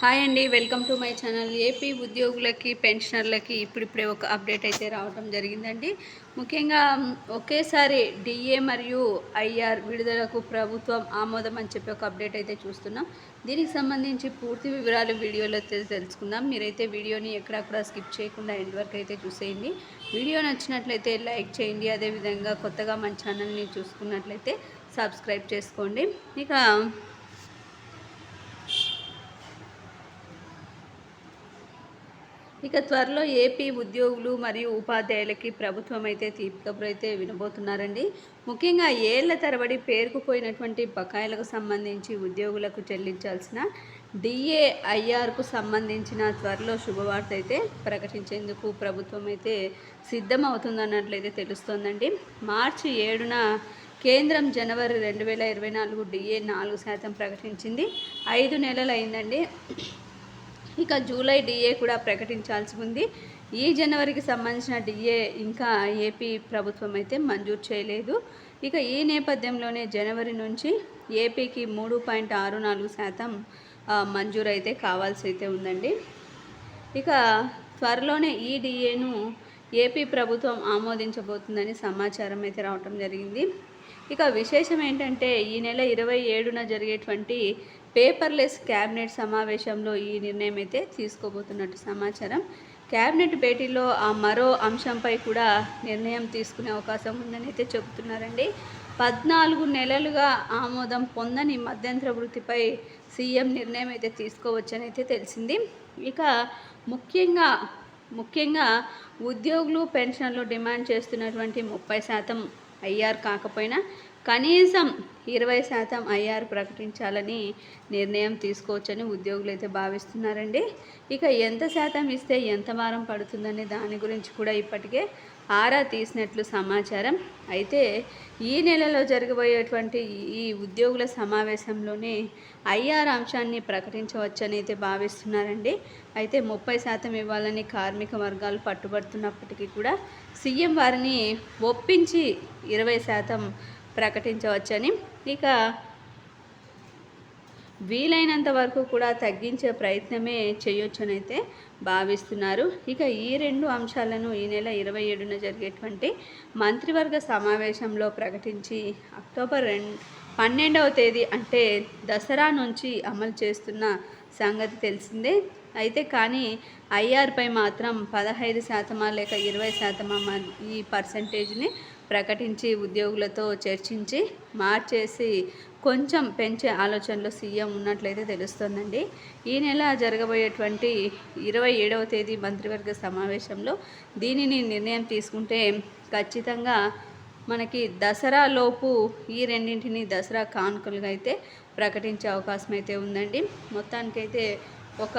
Hi అండి welcome to my channel. AP ఉద్యోగులకి పెన్షనర్లకి ఇప్పుడిప్పుడే ఒక అప్డేట్ అయితే రావడం జరిగిందండి. ముఖ్యంగా ఒకేసారి డిఏ మరియు ఐఆర్ విడుదలకు ప్రభుత్వం ఆమోదం అని చెప్పి ఒక అప్డేట్ అయితే చూస్తున్నాం. దీనికి సంబంధించి పూర్తి వివరాలు వీడియోలో తెలుసుకుందాం. మీరైతే వీడియోని ఎక్కడక్కడ స్కిప్ చేయకుండా ఎండ్ వరకు అయితే చూసేయండి. వీడియో నచ్చినట్లయితే లైక్ చేయండి. అదేవిధంగా కొత్తగా మన ఛానల్ని చూసుకున్నట్లయితే సబ్స్క్రైబ్ చేసుకోండి. ఇక ఇక త్వరలో ఏపీ ఉద్యోగులు మరియు ఉపాధ్యాయులకి ప్రభుత్వం అయితే తీర్పు అయితే వినబోతున్నారండి. ముఖ్యంగా ఏళ్ళ తరబడి పేరుకుపోయినటువంటి బకాయిలకు సంబంధించి ఉద్యోగులకు చెల్లించాల్సిన డిఏఐఆర్కు సంబంధించిన త్వరలో శుభవార్త అయితే ప్రకటించేందుకు ప్రభుత్వం అయితే సిద్ధమవుతుందన్నట్లయితే తెలుస్తోందండి. మార్చి ఏడున కేంద్రం జనవరి రెండు వేల ఇరవై నాలుగు డిఏ నాలుగు శాతం ప్రకటించింది. ఐదు నెలలు అయిందండి ఇక జూలై డిఏ కూడా ప్రకటించాల్సి ఉంది. ఈ జనవరికి సంబంధించిన డిఏ ఇంకా ఏపీ ప్రభుత్వం అయితే మంజూరు చేయలేదు. ఇక ఈ నేపథ్యంలోనే జనవరి నుంచి ఏపీకి మూడు పాయింట్ ఆరు నాలుగు శాతం మంజూరు అయితే కావాల్సి అయితే ఉందండి. ఇక త్వరలోనే ఈ డిఏను ఏపీ ప్రభుత్వం ఆమోదించబోతుందని సమాచారం అయితే రావటం జరిగింది. ఇక విశేషం ఏంటంటే ఈ నెల ఇరవై ఏడున జరిగేటువంటి పేపర్లెస్ క్యాబినెట్ సమావేశంలో ఈ నిర్ణయం అయితే తీసుకోబోతున్నట్టు సమాచారం. క్యాబినెట్ భేటీలో ఆ మరో అంశంపై కూడా నిర్ణయం తీసుకునే అవకాశం ఉందని అయితే చెబుతున్నారండి. పద్నాలుగు నెలలుగా ఆమోదం పొందని మధ్యంతర వృత్తిపై సీఎం నిర్ణయం అయితే తీసుకోవచ్చని అయితే తెలిసింది. ఇక ముఖ్యంగా ముఖ్యంగా ఉద్యోగులు పెన్షన్లు డిమాండ్ చేస్తున్నటువంటి ముప్పై శాతం ఐఆర్ కాకపోయినా కనీసం ఇరవై శాతం ఐఆర్ ప్రకటించాలని నిర్ణయం తీసుకోవచ్చని ఉద్యోగులు అయితే భావిస్తున్నారండి. ఇక ఎంత శాతం ఇస్తే ఎంత వారం పడుతుందనే దాని గురించి కూడా ఇప్పటికే ఆరా తీసినట్లు సమాచారం. అయితే ఈ నెలలో జరగబోయేటువంటి ఈ ఉద్యోగుల సమావేశంలోనే ఐఆర్ అంశాన్ని ప్రకటించవచ్చని అయితే భావిస్తున్నారండి. అయితే ముప్పై శాతం ఇవ్వాలని కార్మిక వర్గాలు పట్టుబడుతున్నప్పటికీ కూడా సీఎం వారిని ఒప్పించి ఇరవై శాతం ప్రకటించవచ్చని. ఇక వీలైనంత వరకు కూడా తగ్గించే ప్రయత్నమే చేయొచ్చనైతే భావిస్తున్నారు. ఇక ఈ రెండు అంశాలను ఈ నెల ఇరవై ఏడున జరిగేటువంటి మంత్రివర్గ సమావేశంలో ప్రకటించి అక్టోబర్ రెండు పన్నెండవ తేదీ అంటే దసరా నుంచి అమలు చేస్తున్న సంగతి తెలిసిందే. అయితే కానీ ఐఆర్పై మాత్రం పదహైదు శాతమా లేక ఇరవై శాతమా ఈ పర్సంటేజ్ని ప్రకటించి ఉద్యోగులతో చర్చించి మార్చేసి కొంచెం పెంచే ఆలోచనలో సీఎం ఉన్నట్లయితే తెలుస్తోందండి. ఈ నెల జరగబోయేటువంటి ఇరవై ఏడవ తేదీ మంత్రివర్గ సమావేశంలో దీనిని నిర్ణయం తీసుకుంటే ఖచ్చితంగా మనకి దసరా లోపు ఈ రెండింటిని దసరా కానుకలుగా అయితే ప్రకటించే అవకాశం అయితే ఉందండి. మొత్తానికైతే ఒక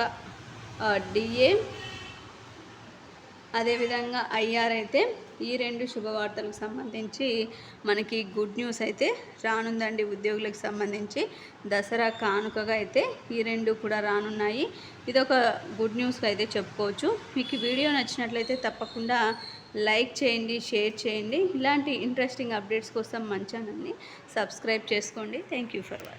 డిఏ అదేవిధంగా ఐఆర్ అయితే ఈ రెండు శుభవార్తలకు సంబంధించి మనకి గుడ్ న్యూస్ అయితే రానుందండి ఉద్యోగులకు సంబంధించి. దసరా కానుకగా అయితే ఈ రెండు కూడా రానున్నాయి. ఇదొక గుడ్ న్యూస్గా అయితే చెప్పుకోవచ్చు. మీకు వీడియో నచ్చినట్లయితే తప్పకుండా లైక్ చేయండి షేర్ చేయండి. ఇలాంటి ఇంట్రెస్టింగ్ అప్డేట్స్ కోసం మన ఛానల్ని సబ్స్క్రైబ్ చేసుకోండి. Thank you for watching